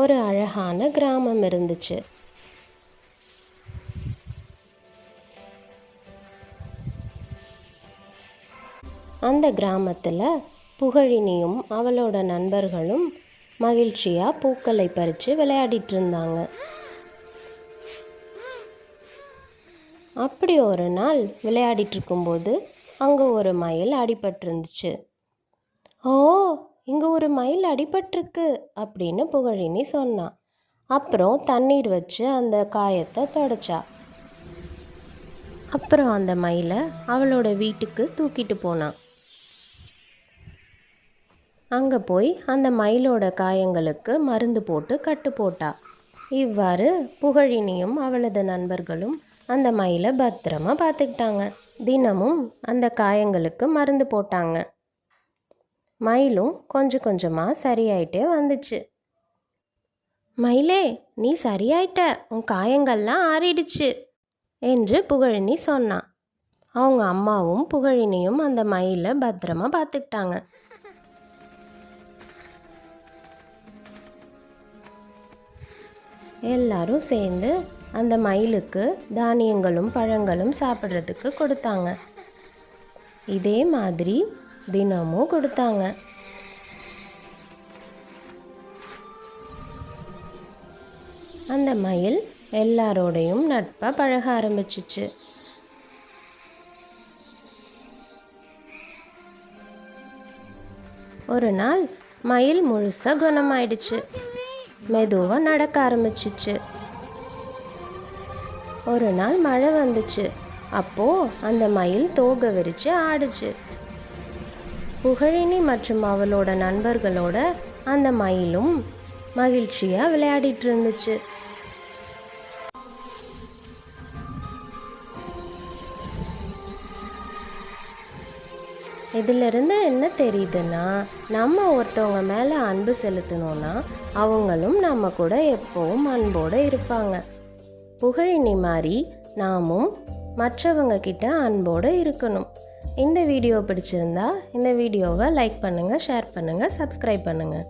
ஒரு அழகான கிராமம் இருந்துச்சு. அந்த கிராமத்தில் புகழினியும் அவளோட நண்பர்களும் மகிழ்ச்சியாக பூக்களை பறித்து விளையாடிட்டு இருந்தாங்க அப்படி ஒரு நாள் விளையாடிட்டு இருக்கும்போது அங்கே ஒரு மயில் அடிபட்டிருந்துச்சு. ஓ இங்கே ஒரு மயில் அடிபட்டிருக்கு அப்படின்னு புகழினி சொன்னான் அப்புறம் தண்ணீர் வச்சு அந்த காயத்தை தொடச்சா. அப்புறம் அந்த மயிலை அவளோட வீட்டுக்கு தூக்கிட்டு போனான் அங்கே போய் அந்த மயிலோட காயங்களுக்கு மருந்து போட்டு கட்டு போட்டா. இவ்வாறு புகழினியும் அவளது நண்பர்களும் அந்த மயிலை பத்திரமா பார்த்துக்கிட்டாங்க தினமும் அந்த காயங்களுக்கு மருந்து போட்டாங்க. மயிலும் கொஞ்சம் கொஞ்சமாக சரியாயிட்டே வந்துச்சு. மயிலே நீ சரியாயிட்ட. உன் காயங்கள்லாம் ஆறிடுச்சு என்று புகழினி சொன்னான் அவங்க அம்மாவும் புகழினியும் அந்த மயிலை பத்திரமா பார்த்துக்கிட்டாங்க. எல்லாரும் சேர்ந்து அந்த மயிலுக்கு தானியங்களும் பழங்களும் சாப்பிட்றதுக்கு கொடுத்தாங்க. இதே மாதிரி தினமும் கொடுத்தாங்க. அந்த மயில் எல்லாரோடையும் நட்பாக பழக ஆரம்பிச்சிச்சு. ஒரு நாள் மயில் முழுசாக குணமாயிடுச்சு மெதுவாக நடக்க ஆரம்பிச்சிச்சு. ஒரு நாள் மழை வந்துச்சு. அப்போது அந்த மயில் தோகை விரித்து ஆடுச்சு. புகழினி மற்றும் அவளோட நண்பர்களோட அந்த மயிலும் மகிழ்ச்சியாக விளையாடிட்டு இருந்துச்சு. இதிலிருந்து என்ன தெரியுதுன்னா நம்ம ஒருத்தவங்க மேலே அன்பு செலுத்தணும்னா அவங்களும் நம்ம கூட எப்போவும் அன்போடு இருப்பாங்க. புகழினி மாதிரி நாமும் மற்றவங்க கிட்ட அன்போடு இருக்கணும். இந்த வீடியோ பிடிச்சிருந்தா இந்த வீடியோவை லைக் பண்ணுங்கள் ஷேர் பண்ணுங்கள் சப்ஸ்கிரைப் பண்ணுங்கள்